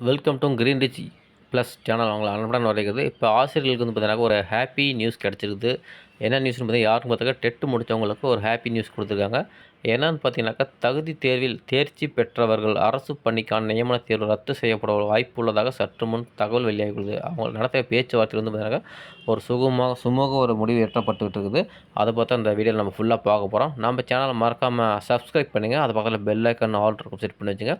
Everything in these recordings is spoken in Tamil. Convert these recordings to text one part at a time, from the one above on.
Welcome to green rich plus channel அவங்களை அனுப்படான்னு வரைக்குது இப்போ ஆசிரியர்களுக்கு வந்து பார்த்தீங்கன்னா ஒரு ஹாப்பி நியூஸ் கிடச்சிருக்குது. என்ன நியூஸ்னு பார்த்தீங்கன்னா யாருக்கும் பார்த்தாக்கா டெட்டு முடித்தவங்களுக்கு ஒரு ஹாப்பி நியூஸ் கொடுத்துருக்காங்க. என்னன்னு பார்த்தீங்கன்னாக்கா தகுதி தேர்வில் தேர்ச்சி பெற்றவர்கள் அரசு பணிக்கான நியமன தேர்வு ரத்து செய்யப்பட வாய்ப்பு உள்ளதாக சற்று முன் தகவல் வெளியாகியுள்ளது. அவங்க நடத்திய பேச்சுவார்த்தையில் வந்து பார்த்தீங்கன்னாக்கா ஒரு சுகமாக சுமூக ஒரு முடிவு எட்டப்பட்டுக்கிட்டு இருக்குது. அதை பார்த்து அந்த வீடியோவில் நம்ம ஃபுல்லாக பார்க்க போகிறோம் நம்ம சேனலை மறக்காமல் சப்ஸ்கிரைப் பண்ணுங்கள் அது பக்கத்தில் பெல் ஐக்கன் ஆல் இருக்கும் செட் பண்ணி வச்சுங்க.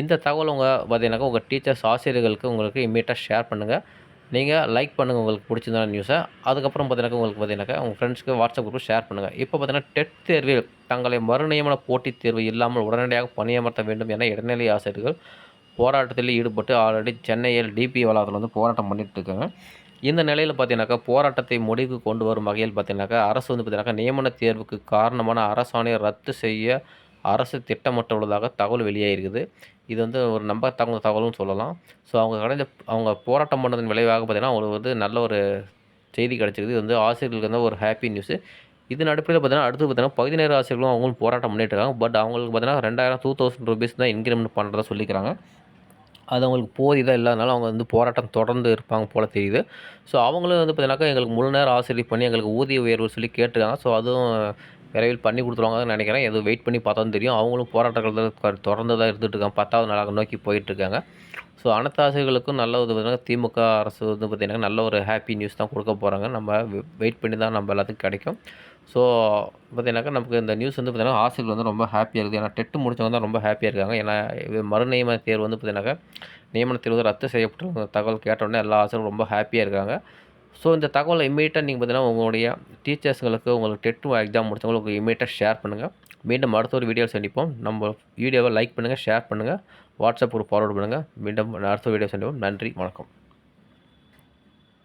இந்த தகவல் உங்கள் பார்த்தீங்கன்னாக்கா உங்கள் டீச்சர்ஸ் ஆசிரியர்களுக்கு உங்களுக்கு இம்மீடியட்டாக ஷேர் பண்ணுங்கள் நீங்கள் லைக் பண்ணுங்கள் உங்களுக்கு பிடிச்சிருந்தான நியூஸை அதுக்கப்புறம் பார்த்தீங்கன்னா உங்களுக்கு பார்த்தீங்கன்னாக்கா உங்கள் ஃப்ரெண்ட்ஸ்க்கு வாட்ஸ்அப் குரூப் ஷேர் பண்ணுங்கள் இப்போ பார்த்தீங்கன்னா டெட் தேர்வில் தங்களை மறுநியமன போட்டித் தேர்வு இல்லாமல் உடனடியாக பணியமர்த்த வேண்டும் என இடைநிலை ஆசிரியர்கள் போராட்டத்தில் ஈடுபட்டு ஆல்ரெடி சென்னையில் டிபி வளாகத்தில் வந்து போராட்டம் பண்ணிட்டு இருக்காங்க. இந்த நிலையில் பார்த்தீங்கன்னாக்கா போராட்டத்தை முடிவுக்கு கொண்டு வரும் வகையில் பார்த்தீங்கன்னாக்கா அரசு வந்து பார்த்தீங்கன்னாக்கா நியமன தேர்வுக்கு காரணமான அரசாணையை ரத்து செய்ய அரசு திட்டமிட்டுள்ளதாக தகவல் வெளியாகிருக்குது இது வந்து ஒரு நம்பத்தகுந்த தகவலும் சொல்லலாம். ஸோ அவங்க கடைஞ்ச அவங்க போராட்டம் பண்ணதன் விளைவாக பார்த்திங்கன்னா அவங்களுக்கு வந்து நல்ல ஒரு செய்தி கிடச்சிருக்குது. இது வந்து ஆசிரியர்களுக்கு வந்து ஒரு ஹாப்பி நியூஸு இதன் அடிப்படையில் பார்த்தீங்கன்னா அடுத்து பார்த்தீங்கன்னா பதினேழு ஆசிரியர்களும் அவங்களும் போராட்டம் பண்ணிட்டு இருக்காங்க. பட் அவங்களுக்கு பார்த்தீங்கன்னா ரெண்டாயிரம் டூ தௌசண்ட் ருபீஸ் தான் இன்க்ரிமெண்ட் பண்ணுறதா சொல்லிக்கிறாங்க. அது அவங்களுக்கு போதிதாக இல்லாதனால அவங்க வந்து போராட்டம் தொடர்ந்து இருப்பாங்க போல் தெரியுது. ஸோ அவங்களும் வந்து பார்த்தீங்கன்னாக்கா எங்களுக்கு முழு நேரம் ஆசிரியர் பண்ணி எங்களுக்கு ஊதிய உயர்வு சொல்லி கேட்டிருக்காங்க. ஸோ அதுவும் விரைவில் பண்ணி கொடுத்துருவாங்கன்னு நினைக்கிறேன். எதுவும் வெயிட் பண்ணி பார்த்தா தெரியும். அவங்களும் போராட்டங்கள் தொடர்ந்து தான் இருந்துகிட்டு இருக்காங்க. பத்தாவது நாளாக நோக்கி போயிட்டுருக்காங்க ஸோ அனைத்து ஆசிரியர்களுக்கும் நல்ல ஒரு பார்த்தீங்கன்னா திமுக அரசு வந்து பார்த்திங்கன்னா நல்ல ஒரு ஹாப்பி நியூஸ் தான் கொடுக்க போகிறாங்க நம்ம வெயிட் பண்ணி தான் நம்ம எல்லாத்துக்கும் கிடைக்கும். ஸோ பார்த்தீங்கன்னாக்கா நமக்கு இந்த நியூஸ் வந்து பார்த்திங்கன்னா ஆசிரியர்கள் வந்து ரொம்ப ஹாப்பியாக இருக்குது. ஏன்னா டெட்டு முடிச்சவங்க தான் ரொம்ப ஹாப்பியாக இருக்காங்க. ஏன்னா இது மறுநியமன தேர்வு வந்து பார்த்திங்கனாக்கா நியமன தேர்வு ரத்து செய்யப்பட்ட தகவல் கேட்டோடனே எல்லா ஆசிரியரும் ரொம்ப ஹாப்பியாக இருக்காங்க. ஸோ இந்த தகவலை இம்மீடியட்டாக நீங்கள் பார்த்தீங்கன்னா உங்களுடைய டீச்சர்ஸுங்களுக்கு உங்களுக்கு டெட்டு எக்ஸாம் முடிச்சவங்களுக்கு இம்மீடியட்டாக ஷேர் பண்ணுங்கள் மீண்டும் அடுத்த ஒரு வீடியோ சந்திப்போம். நம்ம வீடியோவை லைக் பண்ணுங்கள் ஷேர் பண்ணுங்கள் வாட்ஸ்அப் ஒரு ஃபார்வர்ட் பண்ணுங்கள் மீண்டும் அடுத்த வீடியோ சந்திப்போம். நன்றி வணக்கம்.